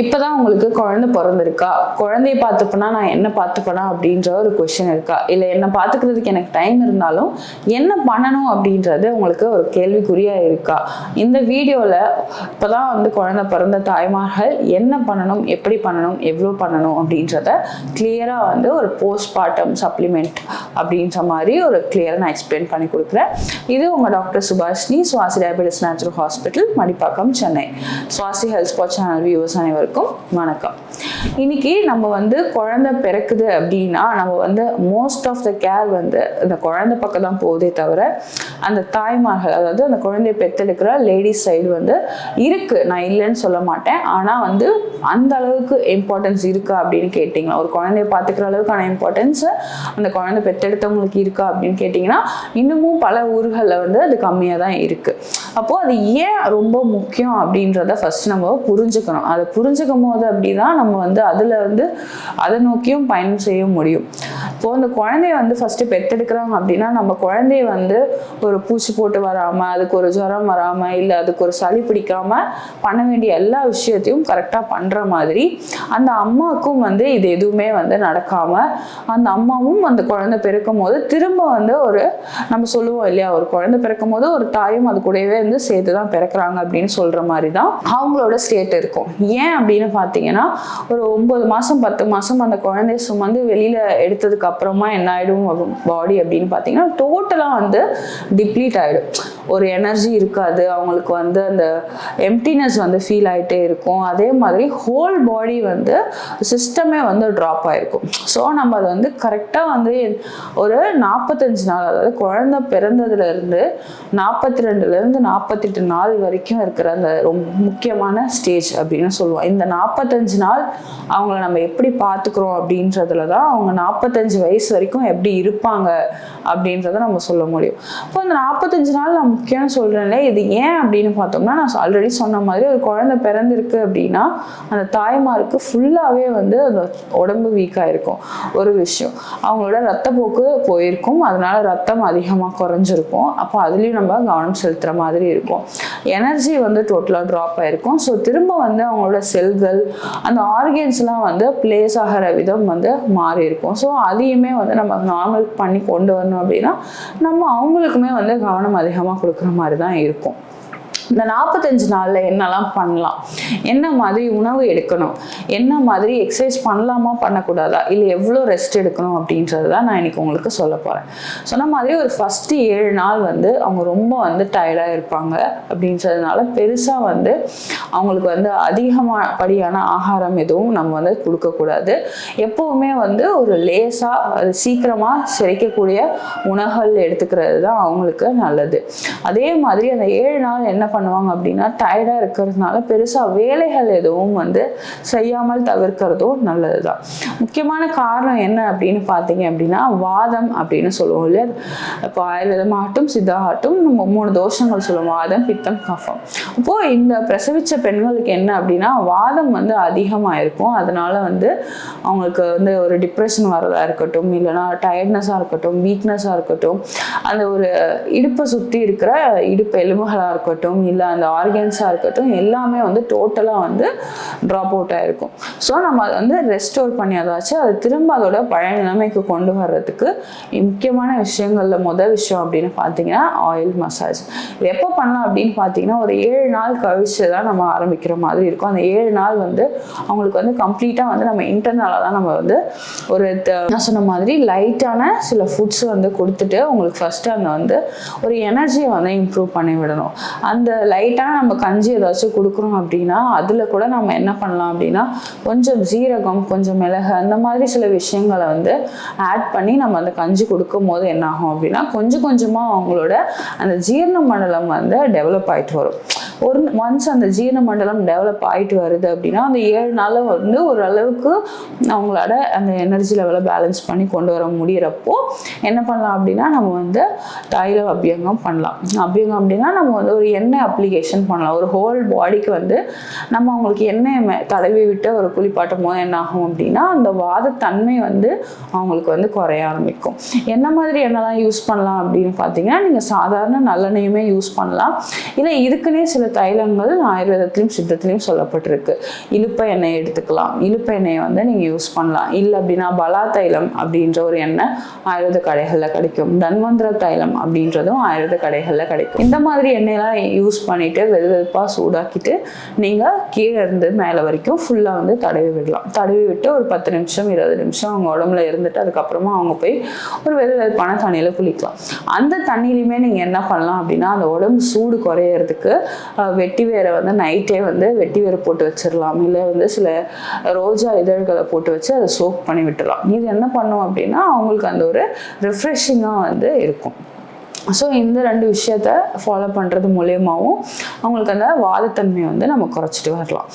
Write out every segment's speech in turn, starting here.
இப்பதான் உங்களுக்கு குழந்தை பிறந்திருக்கா? குழந்தைய பார்த்துப்பனா? நான் என்ன பார்த்துப்பனா? அப்படின்ற ஒரு கொஷின் இருக்கா? இல்லை என்ன பார்த்துக்கிறதுக்கு எனக்கு டைம் இருந்தாலும் என்ன பண்ணணும் அப்படின்றது உங்களுக்கு ஒரு கேள்விக்குறியா இருக்கா? இந்த வீடியோவில் இப்போதான் வந்து குழந்தை பிறந்த தாய்மார்கள் என்ன பண்ணணும் எப்படி பண்ணணும் எவ்வளோ பண்ணணும் அப்படின்றத கிளியராக வந்து ஒரு போஸ்ட் பார்ட்டம் சப்ளிமெண்ட் அப்படின்ற மாதிரி ஒரு கிளியராக நான் எக்ஸ்பிளைன் பண்ணி கொடுக்குறேன். இது உங்கள் doctor Subhashini Swasi diabetes natural hospital Madipakkam Chennai. Swasi health spot channel viewers அனைவருக்கும் வணக்கம். இன்னைக்கு நம்ம வந்து குழந்தை பிறக்குது அப்படின்னா நம்ம வந்து மோஸ்ட் ஆஃப் த கேர் வந்து இந்த குழந்தை பக்கம் தான் போகுதே தவிர அந்த தாய்மார்கள் அதாவது அந்த குழந்தையை பெற்றெடுக்கிற லேடிஸ் சைடு வந்து இருக்கு. நான் இல்லைன்னு சொல்ல மாட்டேன். ஆனால் வந்து அந்த அளவுக்கு இம்பார்ட்டன்ஸ் இருக்கா அப்படின்னு கேட்டிங்கன்னா ஒரு குழந்தைய பார்த்துக்கிற அளவுக்கான இம்பார்ட்டன்ஸ் அந்த குழந்தை பெற்றெடுத்தவங்களுக்கு இருக்கா அப்படின்னு கேட்டிங்கன்னா இன்னமும் பல ஊர்களில் வந்து அது கம்மியாக தான் இருக்கு. அப்போ அது ஏன் ரொம்ப முக்கியம் அப்படின்றத ஃபர்ஸ்ட் நம்ம புரிஞ்சுக்கணும். அதை புரிஞ்சுக்கும் போது அப்படிதான் நம்ம வந்து அதில் வந்து அதை நோக்கியும் பயணம் செய்ய முடியும். இப்போ அந்த குழந்தைய வந்து ஃபஸ்ட்டு பெற்றெடுக்கிறாங்க அப்படின்னா நம்ம குழந்தைய வந்து ஒரு பூச்சி போட்டு வராமல் அதுக்கு ஒரு ஜுரம் வராமல் இல்லை அதுக்கு ஒரு சளி பிடிக்காம பண்ண வேண்டிய எல்லா விஷயத்தையும் கரெக்டாக பண்ணுற மாதிரி அந்த அம்மாவுக்கும் வந்து இது எதுவுமே வந்து நடக்காமல் அந்த அம்மாவும் அந்த குழந்தை பிறக்கும் போது திரும்ப வந்து ஒரு நம்ம சொல்லுவோம் இல்லையா ஒரு குழந்தை பிறக்கும் போது ஒரு தாயும் அது கூடவே வந்து சேர்த்து தான் பிறக்கிறாங்க அப்படின்னு சொல்கிற மாதிரி தான் அவங்களோட ஸ்டேட் இருக்கும். ஏன் அப்படின்னு பார்த்தீங்கன்னா ஒரு ஒம்பது மாதம் பத்து மாதம் அந்த குழந்தைய சுமந்து வெளியில் எடுத்ததுக்கு அப்புறமா என்ன ஆயிடும்? பாடி அப்படின்னு பார்த்தீங்கன்னா டோட்டலாக வந்து டிப்ளீட் ஆகிடும் ஒரு எனர்ஜி இருக்காது. அவங்களுக்கு வந்து அந்த எம்டினஸ் வந்து ஃபீல் ஆகிட்டே இருக்கும். அதே மாதிரி ஹோல் பாடி வந்து சிஸ்டமே வந்து ட்ராப் ஆகிருக்கும் ஸோ நம்ம அதை வந்து கரெக்டாக வந்து ஒரு நாற்பத்தஞ்சு நாள் அதாவது குழந்தை பிறந்ததுலேருந்து நாற்பத்தி ரெண்டுலேருந்து நாற்பத்தெட்டு நாள் வரைக்கும் இருக்கிற அந்த ரொம்ப முக்கியமான ஸ்டேஜ் அப்படின்னு சொல்லுவோம். இந்த நாற்பத்தஞ்சு நாள் அவங்கள நம்ம எப்படி பார்த்துக்குறோம் அப்படின்றதுல தான் அவங்க நாற்பத்தஞ்சு வயசு வரைக்கும் எப்படி இருப்பாங்க? அப்படின்றத நம்ம சொல்ல முடியும். இப்போ இந்த நாற்பத்தஞ்சு நாள் நான் முக்கியம் சொல்கிறேன்ல இது ஏன் அப்படின்னு பார்த்தோம்னா நான் ஆல்ரெடி சொன்ன மாதிரி ஒரு குழந்தை பிறந்திருக்கு அப்படின்னா அந்த தாய்மாருக்கு ஃபுல்லாகவே வந்து அந்த உடம்பு வீக்காக இருக்கும் ஒரு விஷயம். அவங்களோட ரத்தப்போக்கு போயிருக்கும். அதனால ரத்தம் அதிகமாக குறைஞ்சிருக்கும். அப்போ அதுலேயும் நம்ம கவனம் செலுத்துகிற மாதிரி இருக்கும். எனர்ஜி வந்து டோட்டலாக ட்ராப் ஆகிருக்கும் ஸோ திரும்ப வந்து அவங்களோட செல்கள் அந்த ஆர்கன்ஸ்லாம் வந்து பிளேஸ் ஆகிற விதம் வந்து மாறி இருக்கும் ஸோ அதையுமே வந்து நம்ம நார்மல் பண்ணி கொண்டு வந்து வரணும் அப்படின்னா நம்ம அவங்களுக்குமே வந்து கவனம் அதிகமாக கொடுக்குற மாதிரி தான் இருக்கும். இந்த நாற்பத்தஞ்சு நாளில் என்னெல்லாம் பண்ணலாம்? என்ன மாதிரி உணவு எடுக்கணும்? என்ன மாதிரி எக்ஸசைஸ் பண்ணலாமா பண்ணக்கூடாதா? இல்லை எவ்வளோ ரெஸ்ட் எடுக்கணும் அப்படின்றது தான் நான் இன்னைக்கு உங்களுக்கு சொல்ல போகிறேன் சொன்ன மாதிரி ஒரு ஃபஸ்ட்டு ஏழு நாள் வந்து அவங்க ரொம்ப வந்து டயர்டாக இருப்பாங்க அப்படின்றதுனால பெருசாக வந்து அவங்களுக்கு வந்து அதிகமான படியான ஆகாரம் எதுவும் நம்ம வந்து கொடுக்கக்கூடாது. எப்போவுமே வந்து ஒரு லேசாக அது சீக்கிரமாக செரிக்கக்கூடிய உணவுகள் எடுத்துக்கிறது தான் அவங்களுக்கு நல்லது. அதே மாதிரி அந்த ஏழு நாள் என்ன பண்ணுவாங்க அப்படின்னா டயர்டாக இருக்கிறதுனால பெருசாக வேலைகள் எதுவும் வந்து செய்யாமல் தவிர்க்கிறதும் நல்லது தான் முக்கியமான காரணம் என்ன அப்படின்னு பார்த்தீங்க அப்படின்னா வாதம் அப்படின்னு சொல்லுவோம் இல்லையா? இப்போ ஆயுர்வேதமாகட்டும் சித்தாகட்டும் நம்ம மூணு தோஷங்கள் சொல்லுவோம் வாதம் பித்தம் கஃபம். அப்போது இந்த பிரசவித்த பெண்களுக்கு என்ன அப்படின்னா வாதம் வந்து அதிகமாக இருக்கும். அதனால வந்து அவங்களுக்கு வந்து ஒரு டிப்ரெஷன் வரதா இருக்கட்டும் இல்லைன்னா டயர்ட்னஸாக இருக்கட்டும் வீக்னஸாக இருக்கட்டும் அந்த ஒரு இடுப்பை சுற்றி இருக்கிற இடுப்பு எலும்புகளாக இருக்கட்டும் இல்லை அந்த ஆர்கன்ஸாக இருக்கட்டும் எல்லாமே வந்து டோட்டலாக வந்து ட்ராப் அவுட் ஆகிருக்கும் ஸோ நம்ம அதை வந்து ரெஸ்டோர் பண்ணி அதாச்சும் அது திரும்ப அதோட பழைய நிலைமைக்கு கொண்டு வர்றதுக்கு முக்கியமான விஷயங்களில் முதல் விஷயம் அப்படின்னு பார்த்தீங்கன்னா ஆயில் மசாஜ் எப்போ பண்ணலாம் அப்படின்னு பார்த்தீங்கன்னா ஒரு ஏழு நாள் கழிச்சு தான் நம்ம ஆரம்பிக்கிற மாதிரி இருக்கும். அந்த ஏழு நாள் வந்து அவங்களுக்கு வந்து கம்ப்ளீட்டாக வந்து நம்ம இன்டர்னலாக தான் நம்ம வந்து ஒரு நான் சொன்ன மாதிரி லைட்டான சில ஃபுட்ஸ் வந்து கொடுத்துட்டு உங்களுக்கு ஃபஸ்ட்டு அந்த வந்து ஒரு எனர்ஜியை வந்து இம்ப்ரூவ் பண்ணி விடணும் அந்த லைட்டாக நம்ம கஞ்சி ஏதாச்சும் கொடுக்குறோம் அப்படின்னா அதில் கூட நம்ம என்ன பண்ணலாம் அப்படின்னா கொஞ்சம் ஜீரகம் கொஞ்சம் மிளகு அந்த மாதிரி சில விஷயங்களை வந்து ஆட் பண்ணி நம்ம அந்த கஞ்சி கொடுக்கும் போது என்ன ஆகும் அப்படின்னா கொஞ்சம் கொஞ்சமாக அவங்களோட அந்த ஜீரண மண்டலம் வந்து டெவலப் ஆகிட்டு வரும். ஒரு ஒன்ஸ் அந்த ஜீரண மண்டலம் டெவலப் ஆயிட்டு வருது அப்படின்னா அந்த ஏழு நாளில் வந்து ஓரளவுக்கு அவங்களோட அந்த எனர்ஜி லெவலை பேலன்ஸ் பண்ணி கொண்டு வர முடியிறப்போ என்ன பண்ணலாம் அப்படின்னா நம்ம வந்து தைல அபியங்கம் பண்ணலாம். அபியங்கம் அப்படின்னா நம்ம வந்து ஒரு எண்ணெய் அப்ளிகேஷன் பண்ணலாம். ஒரு ஹோல் பாடிக்கு வந்து நம்ம அவங்களுக்கு எண்ணெய் தடவி விட்டு ஒரு குளிப்பாட்டும் போது என்ன ஆகும் அப்படின்னா அந்த வாதத்தன்மை வந்து அவங்களுக்கு வந்து குறைய ஆரம்பிக்கும். என்ன மாதிரி எண்ணெய்லாம் யூஸ் பண்ணலாம் அப்படின்னு பார்த்தீங்கன்னா நீங்கள் சாதாரண நல்லெண்ணெயுமே யூஸ் பண்ணலாம். இல்லை இதுக்குன்னே சில தைலங்கள் ஆயுர்வேதத்திலையும் சித்தத்திலையும் சொல்லப்பட்டிருக்கு. இழுப்ப எண்ணெய் எடுத்துக்கலாம். இழுப்ப எண்ணெயை வந்து நீங்கள் யூஸ் பண்ணலாம். இல்லை அப்படின்னா பலா தைலம் அப்படின்ற ஒரு எண்ணெய் ஆயுர்வேத கடைகளில் கிடைக்கும். தன்வந்திர தைலம் அப்படின்றதும் ஆயுர்வேத கடைகளில் கிடைக்கும். இந்த மாதிரி எண்ணெயெல்லாம் யூஸ் பண்ணிட்டு வெது வெதுப்பாக சூடாக்கிட்டு நீங்கள் கீழே இருந்து மேலே வரைக்கும் ஃபுல்லாக வந்து தடவி விடலாம். தடவி விட்டு ஒரு பத்து நிமிஷம் இருபது நிமிஷம் அவங்க உடம்புல இருந்துட்டு அதுக்கப்புறமா அவங்க போய் ஒரு வெது வெதுப்பான தண்ணியில் குளிக்கலாம். அந்த தண்ணியிலுமே நீங்கள் என்ன பண்ணலாம் அப்படின்னா அந்த உடம்பு சூடு குறையிறதுக்கு வெட்டி வேரை வந்து நைட்டே வந்து வெட்டி வேரை போட்டு வச்சிடலாம் இல்லை வந்து சில ரோஜா இதழ்களை போட்டு வச்சு அதை சோக் பண்ணி விட்டுடலாம் இது என்ன பண்ணும் அப்படின்னா அவங்களுக்கு அந்த ஒரு ரிஃப்ரெஷிங்காக வந்து இருக்கும். ஸோ இந்த ரெண்டு விஷயத்த ஃபாலோ பண்ணுறது மூலியமாகவும் அவங்களுக்கு அந்த வாதத்தன்மையை வந்து நம்ம குறைச்சிட்டு வரலாம்.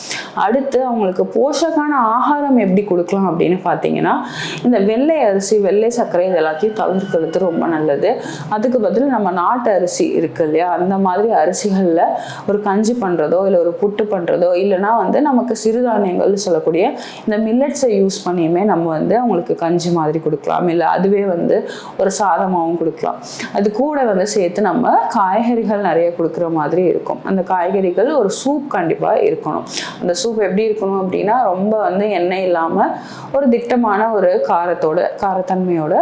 அடுத்து அவங்களுக்கு போஷக்கான ஆகாரம் எப்படி கொடுக்கலாம் அப்படின்னு பார்த்தீங்கன்னா இந்த வெள்ளை அரிசி வெள்ளை சர்க்கரை இது எல்லாத்தையும் தவிர்க்கிறது ரொம்ப நல்லது. அதுக்கு பதில் நம்ம நாட்டு அரிசி இருக்கு இல்லையா? அந்த மாதிரி அரிசிகளில் ஒரு கஞ்சி பண்ணுறதோ இல்லை ஒரு புட்டு பண்ணுறதோ இல்லைன்னா வந்து நமக்கு சிறுதானியங்கள்னு சொல்லக்கூடிய இந்த மில்லட்ஸை யூஸ் பண்ணியுமே நம்ம வந்து அவங்களுக்கு கஞ்சி மாதிரி கொடுக்கலாம். இல்லை அதுவே வந்து ஒரு சாதமாகவும் கொடுக்கலாம். அது கூட வந்து சேர்த்து நம்ம காய்கறிகள் நிறைய கொடுக்குற மாதிரி இருக்கும். அந்த காய்கறிகள் ஒரு சூப் கண்டிப்பாக இருக்கணும். அந்த சூப் எப்படி இருக்கணும் அப்படின்னா ரொம்ப வந்து எண்ணெய் இல்லாமல் ஒரு திட்டமான ஒரு காரத்தோட காரத்தன்மையோட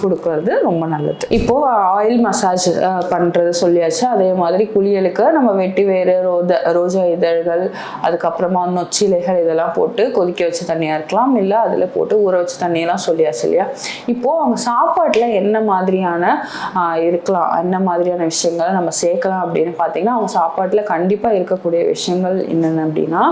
கொடுக்கறது ரொம்ப நல்லது. இப்போ ஆயில் மசாஜ் பண்ணுறது சொல்லியாச்சு. அதே மாதிரி குளியலுக்கு நம்ம வெட்டி வேறு ரோத ரோஜா இதழ்கள் அதுக்கப்புறமா நொச்சிலைகள் இதெல்லாம் போட்டு கொதிக்க வச்ச தண்ணியாக இருக்கலாம். இல்லை அதில் போட்டு ஊற வச்ச தண்ணியெல்லாம் சொல்லியாச்சு இல்லையா? இப்போது அவங்க சாப்பாட்டில் என்ன மாதிரியான இருக்கலாம் சேர்க்கலாம். என்ன மாதிரியான விஷயங்களை நம்ம சேர்க்கலாம் அப்படின்னு பார்த்தீங்கன்னா அவங்க சாப்பாட்டில் கண்டிப்பாக இருக்கக்கூடிய விஷயங்கள் என்னென்ன அப்படின்னா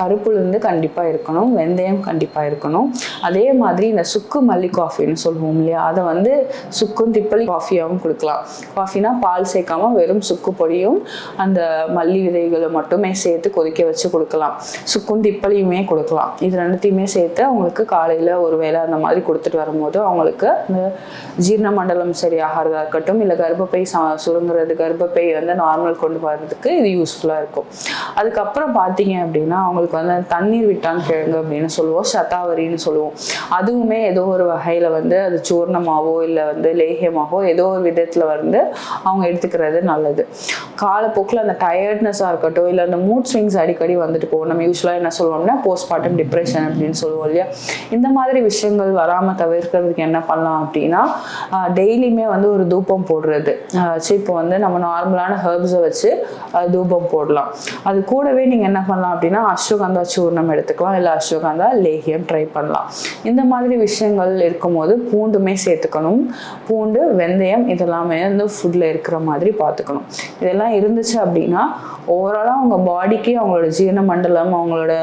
கருப்புலேருந்து கண்டிப்பாக இருக்கணும் வெந்தயம் கண்டிப்பாக இருக்கணும். அதே மாதிரி இந்த சுக்கு மல்லி காஃபின்னு சொல்லுவோம் இல்லையா? அதை வந்து சுக்கும் திப்பலி காஃபியாகவும் கொடுக்கலாம். காஃபினா பால் சேர்க்காம வெறும் சுக்கு பொடியும் அந்த மல்லி விதைகளை மட்டுமே சேர்த்து கொதிக்க வச்சு கொடுக்கலாம். சுக்கும் திப்பலியுமே கொடுக்கலாம். இது ரெண்டுத்தையுமே சேர்த்து அவங்களுக்கு காலையில் ஒரு வேளை அந்த மாதிரி கொடுத்துட்டு வரும்போது அவங்களுக்கு இந்த ஜீரண மண்டலம் சரியாகிறதா இருக்கட்டும் இல்லை கர்ப்பப்பை சுருங்குறது கர்ப்பப்பை வந்து நார்மல் கொண்டு வர்றதுக்கு இது யூஸ்ஃபுல்லாக இருக்கும். அதுக்கப்புறம் பார்த்தீங்க அப்படின்னா அவங்களுக்கு வந்து தண்ணீர் விட்டான் கிழங்கு அப்படின்னு சொல்லுவோம் சதாவரின்னு சொல்லுவோம். அதுவுமே ஏதோ ஒரு வகையில் வந்து அது சூர்ணமாகவோ இல்லை வந்து லேகியமாகவோ ஏதோ ஒரு விதத்தில் வந்து அவங்க எடுத்துக்கிறது நல்லது. காலப்போக்கில் அந்த டயர்ட்னஸாக இருக்கட்டும் இல்லை அந்த மூட் ஸ்விங்ஸ் அடிக்கடி வந்துட்டு போகும். நம்ம யூஸ்வலாக என்ன சொல்லுவோம்னா போஸ்ட்மார்ட்டம் டிப்ரெஷன் அப்படின்னு சொல்லுவோம் இல்லையா? இந்த மாதிரி விஷயங்கள் வராமல் தவிர்க்கிறதுக்கு என்ன பண்ணலாம் அப்படின்னா டெய்லியுமே வந்து ஒரு தூப்பம் போடுறது சரி இப்போ வந்து நம்ம நார்மலான ஹெர்ப்ஸை வச்சு தூபம் போடலாம். அது கூடவே நீங்கள் என்ன பண்ணலாம் அப்படின்னா அஸ்வகந்தா சூர்ணம் எடுத்துக்கலாம். இல்லை அஸ்வகந்தா லேகியம் ட்ரை பண்ணலாம். இந்த மாதிரி விஷயங்கள் இருக்கும்போது பூண்டுமே சேர்த்துக்கணும். பூண்டு வெந்தயம் இதெல்லாமே வந்து ஃபுட்டில் இருக்கிற மாதிரி பார்த்துக்கணும். இதெல்லாம் இருந்துச்சு அப்படின்னா ஓவராலாக அவங்க பாடிக்கு அவங்களோட ஜீரண மண்டலம் அவங்களோட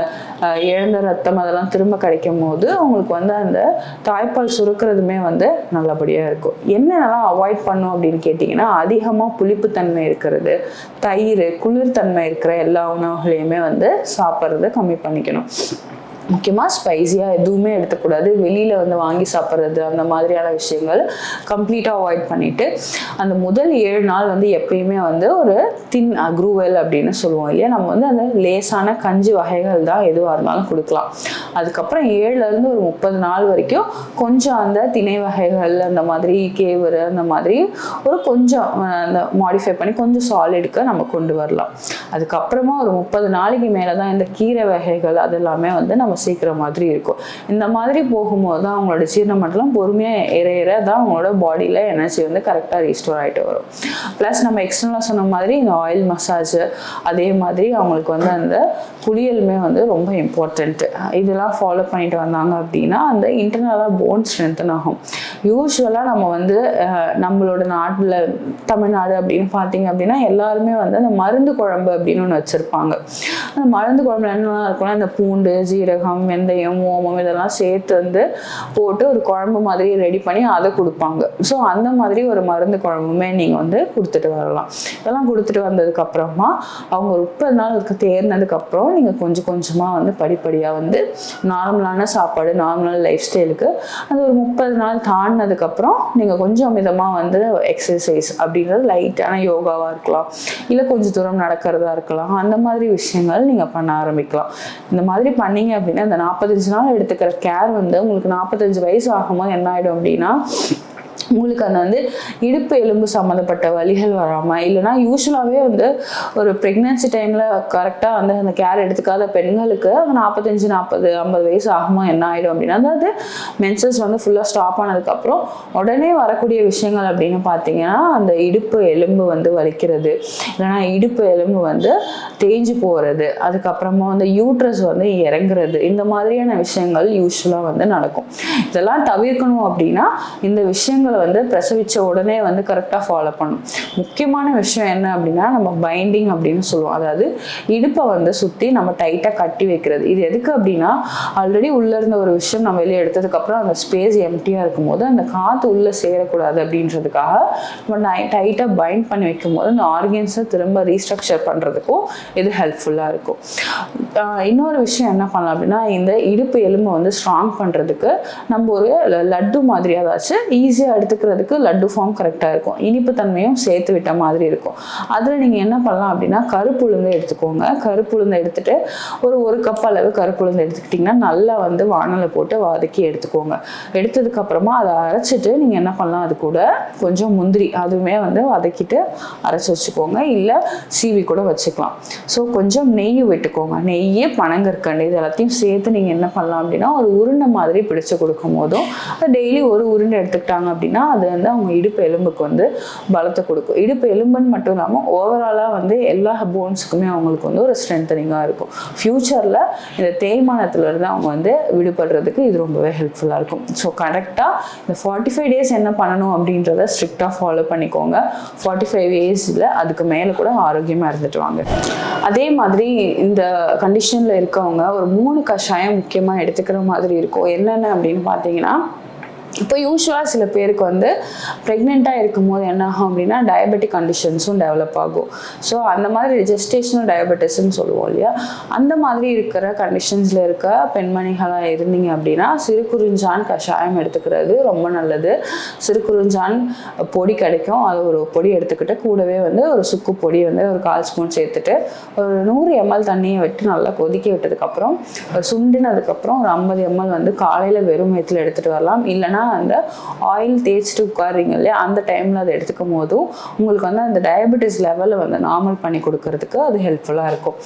இழந்த ரத்தம் அதெல்லாம் திரும்ப கிடைக்கும் போது அவங்களுக்கு வந்து அந்த தாய்ப்பால் சுருக்கிறதுமே வந்து நல்லபடியாக இருக்கும். என்னென்னலாம் அவாய்ட் பண்ணும் அப்படின்னு கேட்டிங்கன்னா அதிகமாக புளிப்புத்தன்மை இருக்கிறது தயிர் குளிர்தன்மை இருக்கிற எல்லா உணவுகளையுமே வந்து சாப்பிட்றத கம்மி பண்ணிக்கணும். முக்கியமாக ஸ்பைஸியாக எதுவுமே எடுத்துக்கூடாது. வெளியில் வந்து வாங்கி சாப்பிட்றது அந்த மாதிரியான விஷயங்கள் கம்ப்ளீட்டாக அவாய்ட் பண்ணிவிட்டு அந்த முதல் ஏழு நாள் வந்து எப்பயுமே வந்து ஒரு தின் அக்ரூவல் அப்படின்னு சொல்லுவோம் இல்லையா? நம்ம வந்து அந்த லேசான கஞ்சி வகைகள் தான் எதுவாக இருந்தாலும் கொடுக்கலாம். அதுக்கப்புறம் ஏழுலேருந்து ஒரு முப்பது நாள் வரைக்கும் கொஞ்சம் அந்த திணை வகைகள் அந்த மாதிரி கேவரு அந்த மாதிரி ஒரு கொஞ்சம் அந்த மாடிஃபை பண்ணி கொஞ்சம் சாலிடுக்கு நம்ம கொண்டு வரலாம். அதுக்கப்புறமா ஒரு முப்பது நாளைக்கு மேலே தான் இந்த கீரை வகைகள் அதெல்லாமே வந்து நம்ம சேர்க்குற மாதிரி இருக்கும். இந்த மாதிரி போகும்போது தான் அவங்களோட ஜீரண மண்டலம் பொறுமையாக ஏற ஏற தான் அவங்களோட பாடியில் எனர்ஜி வந்து கரெக்டாக ரீஸ்டோர் ஆகிட்டு வரும். ப்ளஸ் நம்ம எக்ஸ்டர்னலாக சொன்ன மாதிரி இந்த ஆயில் மசாஜ் அதே மாதிரி அவங்களுக்கு வந்து அந்த குளியலுமே வந்து ரொம்ப இம்பார்ட்டண்ட்டு இதெல்லாம் ஃபாலோ பண்ணிட்டு வந்தாங்க அப்படின்னா அந்த இன்டர்னலாக போன் ஸ்ட்ரென்தன் ஆகும். யூஸ்வலாக நம்ம வந்து நம்மளோட நாட்டில் தமிழ்நாடு அப்படின்னு பார்த்தீங்க அப்படின்னா எல்லாருமே வந்து அந்த மருந்து குழம்பு அப்படின்னு ஒன்று வச்சுருப்பாங்க. அந்த மருந்து குழம்புல என்னெல்லாம் இருக்கும்னா இந்த பூண்டு ஜீரகம் வெந்தயம் ஓமம் இதெல்லாம் சேர்த்து வந்து போட்டு ஒரு குழம்பு மாதிரி ரெடி பண்ணி அதை கொடுப்பாங்க. ஸோ அந்த மாதிரி ஒரு மருந்து குழம்புமே நீங்கள் வந்து கொடுத்துட்டு வரலாம். இதெல்லாம் கொடுத்துட்டு வந்ததுக்கப்புறமா அவங்க ஒரு முப்பது நாள் தேர்ந்ததுக்கப்புறம் தேர்னதுக்கப்புறம் நீங்கள் கொஞ்சம் கொஞ்சமாக வந்து படிப்படியாக வந்து நார்மலான சாப்பாடு நார்மலான லைஃப் ஸ்டைலுக்கு அது ஒரு முப்பது நாள் தாண்டினதுக்கப்புறம் நீங்கள் கொஞ்சம் மிதமாக வந்து எக்ஸசைஸ் அப்படின்றது லைட்டான யோகாவாக இருக்கலாம். இல்லை கொஞ்சம் தூரம் நடக்கிறதா இருக்கலாம். அந்த மாதிரி விஷயங்கள் நீங்கள் பண்ண ஆரம்பிக்கலாம். இந்த மாதிரி பண்ணீங்க அப்படின்னா இந்த நாற்பத்தஞ்சு நாள் எடுத்துக்கிற கேர் வந்து உங்களுக்கு நாற்பத்தஞ்சு வயசு ஆகும்போது என்ன ஆகிடும் அப்படின்னா உங்களுக்கு அந்த வந்து இடுப்பு எலும்பு சம்மந்தப்பட்ட வலிகள் வராமல் இல்லைனா யூஸ்வலாகவே வந்து ஒரு ப்ரெக்னென்சி டைமில் கரெக்டாக வந்து அந்த கேர் எடுத்துக்காத பெண்களுக்கு அந்த நாற்பத்தஞ்சு நாற்பது ஐம்பது வயசு ஆகுமா என்ன ஆகிடும் அப்படின்னா அதாவது மென்சஸ் வந்து ஃபுல்லாக ஸ்டாப் ஆனதுக்கப்புறம் உடனே வரக்கூடிய விஷயங்கள் அப்படின்னு பார்த்தீங்கன்னா அந்த இடுப்பு எலும்பு வந்து வலிக்கிறது. இல்லைனா இடுப்பு எலும்பு வந்து தேஞ்சு போகிறது அதுக்கப்புறமா வந்து யூட்ரஸ் வந்து இறங்குறது. இந்த மாதிரியான விஷயங்கள் யூஸ்வலாக வந்து நடக்கும். இதெல்லாம் தவிர்க்கணும் அப்படின்னா இந்த விஷயங்களை வந்து பிரசவிச்ச உடனே வந்து கரெக்டாக ஃபாலோ பண்ணும் முக்கியமான விஷயம் என்ன அப்படின்னா நம்ம பைண்டிங் அப்படின்னு சொல்லுவோம். அதாவது இடுப்பை வந்து சுற்றி நம்ம டைட்டாக கட்டி வைக்கிறது. இது எதுக்கு அப்படின்னா ஆல்ரெடி உள்ளே இருந்த ஒரு விஷயம் நம்ம வெளியே எடுத்ததுக்கப்புறம் அந்த ஸ்பேஸ் எம்டியாக இருக்கும்போது அந்த காற்று உள்ளே சேரக்கூடாது அப்படின்றதுக்காக நம்ம டைட்டாக பைண்ட் பண்ணி வைக்கும் போது அந்த ஆர்கன்ஸை திரும்ப ரீஸ்ட்ரக்சர் பண்ணுறதுக்கும் இது ஹெல்ப்ஃபுல்லாக இருக்கும். இன்னொரு விஷயம் என்ன பண்ணலாம் அப்படின்னா இந்த இடுப்பு எலும்பை வந்து ஸ்ட்ராங் பண்ணுறதுக்கு நம்ம ஒரு லட்டு மாதிரி அதாச்சும் ஈஸியாக எடுத்துக்கிறதுக்கு லட்டு ஃபார்ம் கரெக்டாக இருக்கும். இனிப்பு தன்மையும் சேர்த்து விட்ட மாதிரி இருக்கும். அதில் நீங்கள் என்ன பண்ணலாம் அப்படின்னா கருப்புளுந்து எடுத்துக்கோங்க. கருப்புளுந்து எடுத்துகிட்டு ஒரு ஒரு கப் அளவு கருப்புளுந்து எடுத்துக்கிட்டிங்கன்னா நல்லா வந்து வானலை போட்டு வதக்கி எடுத்துக்கோங்க. எடுத்ததுக்கப்புறமா அதை அரைச்சிட்டு நீங்கள் என்ன பண்ணலாம் அது கூட கொஞ்சம் முந்திரி அதுவுமே வந்து வதக்கிட்டு அரைச்சி வச்சுக்கோங்க. இல்லை சீவி கூட வச்சுக்கலாம். ஸோ கொஞ்சம் நெய் விட்டுக்கோங்க. நெய்யே பனங்கற்கண்டு இது எல்லாத்தையும் சேர்த்து நீங்கள் என்ன பண்ணலாம் அப்படின்னா ஒரு உருண்டை மாதிரி பிடிச்சு கொடுக்கும் போதும் டெய்லி ஒரு உருண்டை எடுத்துக்கிட்டாங்க அப்படின்னா அது வந்து அவங்க இடுப்பு எலும்புக்கு வந்து பலத்தை கொடுக்கும். இடுப்பு எலும்புன்னு மட்டும் இல்லாமல் ஓவராலாக வந்து எல்லா போன்ஸுக்குமே அவங்களுக்கு வந்து ஒரு ஸ்ட்ரென்தனிங்காக இருக்கும். ஃப்யூச்சரில் இந்த தேய்மானத்துலேருந்து அவங்க வந்து விடுபடுறதுக்கு இது ரொம்பவே ஹெல்ப்ஃபுல்லாக இருக்கும். ஸோ கரெக்டாக இந்த ஃபார்ட்டி ஃபைவ் டேஸ் என்ன பண்ணணும் அப்படின்றத ஸ்ட்ரிக்டாக ஃபாலோ பண்ணிக்கோங்க. ஃபார்ட்டி ஃபைவ் ஏஜில் அதுக்கு மேலே கூட ஆரோக்கியமாக இருந்துட்டு வாங்க. அதே மாதிரி இந்த கண்டிஷனில் இருக்கவங்க ஒரு மூணு கஷாயம் முக்கியமாக எடுத்துக்கிற மாதிரி இருக்கும். என்னென்ன அப்படின்னு பார்த்தீங்கன்னா இப்போ யூஸ்வலாக சில பேருக்கு வந்து ப்ரெக்னெண்ட்டாக இருக்கும்போது என்ன ஆகும் அப்படின்னா டயபெட்டிக் கண்டிஷன்ஸும் டெவலப் ஆகும். ஸோ அந்த மாதிரி ரெஜிஸ்ட்ரேஷனல் டயபெட்டிஸ்ன்னு சொல்லுவோம் இல்லையா? அந்த மாதிரி இருக்கிற கண்டிஷன்ஸில் இருக்க பெண்மணிகளாக இருந்தீங்க அப்படின்னா சிறுகுறிஞ்சான் கஷாயம் எடுத்துக்கிறது ரொம்ப நல்லது. சிறுகுறிஞ்சான் பொடி கிடைக்கும். அது ஒரு பொடி எடுத்துக்கிட்டு கூடவே வந்து ஒரு சுக்கு பொடி வந்து ஒரு கால் ஸ்பூன் சேர்த்துட்டு ஒரு நூறு எம்எல் தண்ணியை விட்டு நல்லா கொதிக்க விட்டதுக்கப்புறம் சுண்டினதுக்கப்புறம் ஒரு ஐம்பது எம்எல் வந்து காலையில் வெறும் வயிற்றுல எடுத்துகிட்டு வரலாம். இல்லைன்னா அந்த ஆயில் தேய்ச்சிட்டு உட்காருங்க இல்லையா? அந்த டைமில் அதை எடுத்துக்கும் போதும் உங்களுக்கு வந்து அந்த டயபெட்டிஸ் லெவலை வந்து நார்மல் பண்ணி கொடுக்கறதுக்கு அது ஹெல்ப்ஃபுல்லாக இருக்கும்.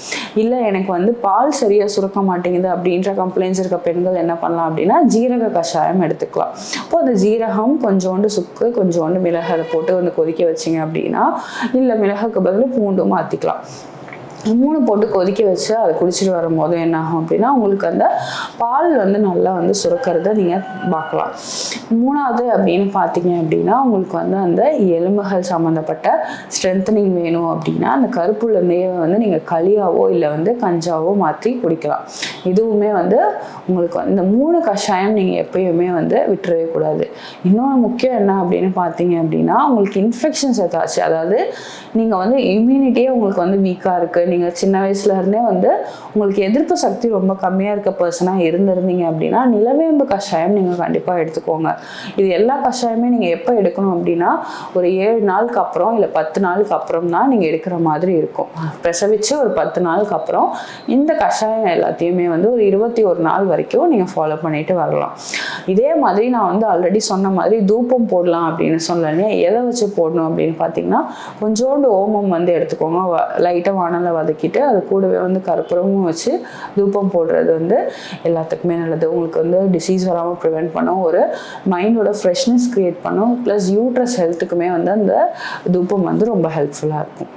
இல்லை எனக்கு வந்து பால் சரியாக சுரக்க மாட்டேங்குது அப்படின்ற கம்ப்ளைண்ட்ஸ் இருக்க பெண்கள் என்ன பண்ணலாம் அப்படின்னா ஜீரக கஷாயம் எடுத்துக்கலாம். அப்போ அந்த ஜீரகம் கொஞ்சோண்டு சுக்கு கொஞ்சோண்டு மிளகு அதை போட்டு வந்து கொதிக்க வச்சிங்க அப்படின்னா இல்லை மிளகுக்கு பதில் பூண்டும் மாற்றிக்கலாம் மூணு போட்டு கொதிக்க வச்சு அதை குடிச்சிட்டு வரும்போது என்ன ஆகும் அப்படின்னா உங்களுக்கு அந்த பால் வந்து நல்லா வந்து சுரக்கிறத நீங்கள் பார்க்கலாம். மூணாவது அப்படின்னு பார்த்தீங்க அப்படின்னா உங்களுக்கு வந்து அந்த எலும்புகள் சம்மந்தப்பட்ட ஸ்ட்ரென்தனிங் வேணும் அப்படின்னா அந்த கருப்புள்ள நெய்யை வந்து நீங்கள் களியாவோ இல்லை வந்து கஞ்சாவோ மாற்றி குடிக்கலாம். இதுவுமே வந்து உங்களுக்கு வந்து இந்த மூணு கஷாயம் நீங்கள் எப்பயுமே வந்து விட்டுறவே கூடாது. இன்னொன்று முக்கியம் என்ன அப்படின்னு பார்த்தீங்க அப்படின்னா உங்களுக்கு இன்ஃபெக்ஷன்ஸ் ஏதாச்சும் அதாவது நீங்கள் வந்து இம்யூனிட்டியே உங்களுக்கு வந்து வீக்காக இருக்குது நீங்கள் சின்ன வயசுல இருந்தே வந்து உங்களுக்கு எதிர்ப்பு சக்தி ரொம்ப கம்மியாக இருக்க பர்சனாக இருந்திருந்தீங்க அப்படின்னா நிலவேம்பு கஷாயம் நீங்கள் கண்டிப்பாக எடுத்துக்கோங்க. இது எல்லா கஷாயமே நீங்கள் எப்போ எடுக்கணும் அப்படின்னா ஒரு ஏழு நாளுக்கு அப்புறம் இல்லை பத்து நாளுக்கு அப்புறம் தான் நீங்கள் எடுக்கிற மாதிரி இருக்கும். பிரசவிச்சு ஒரு பத்து நாளுக்கு அப்புறம் இந்த கஷாயம் எல்லாத்தையுமே வந்து ஒரு இருபத்தி ஒரு நாள் வரைக்கும் நீங்கள் ஃபாலோ பண்ணிட்டு வரலாம். இதே மாதிரி நான் வந்து ஆல்ரெடி சொன்ன மாதிரி தூப்பம் போடலாம் அப்படின்னு சொன்னேன் எதை வச்சு போடணும் அப்படின்னு பார்த்தீங்கன்னா கொஞ்சோண்டு ஓமம் வந்து எடுத்துக்கோங்க. லைட்டாக வானலை வதக்கிட்டு அது கூடவே வந்து கற்பூரமும் வச்சு தூப்பம் போடுறது வந்து எல்லாத்துக்குமே நல்லது. உங்களுக்கு வந்து டிசீஸ் வராமல் ப்ரிவெண்ட் பண்ணும் ஒரு மைண்டோட ஃப்ரெஷ்னஸ் க்ரியேட் பண்ணும் ப்ளஸ் யூட்ரஸ் ஹெல்த்துக்குமே வந்து அந்த தூப்பம் வந்து ரொம்ப ஹெல்ப்ஃபுல்லாக இருக்கும்.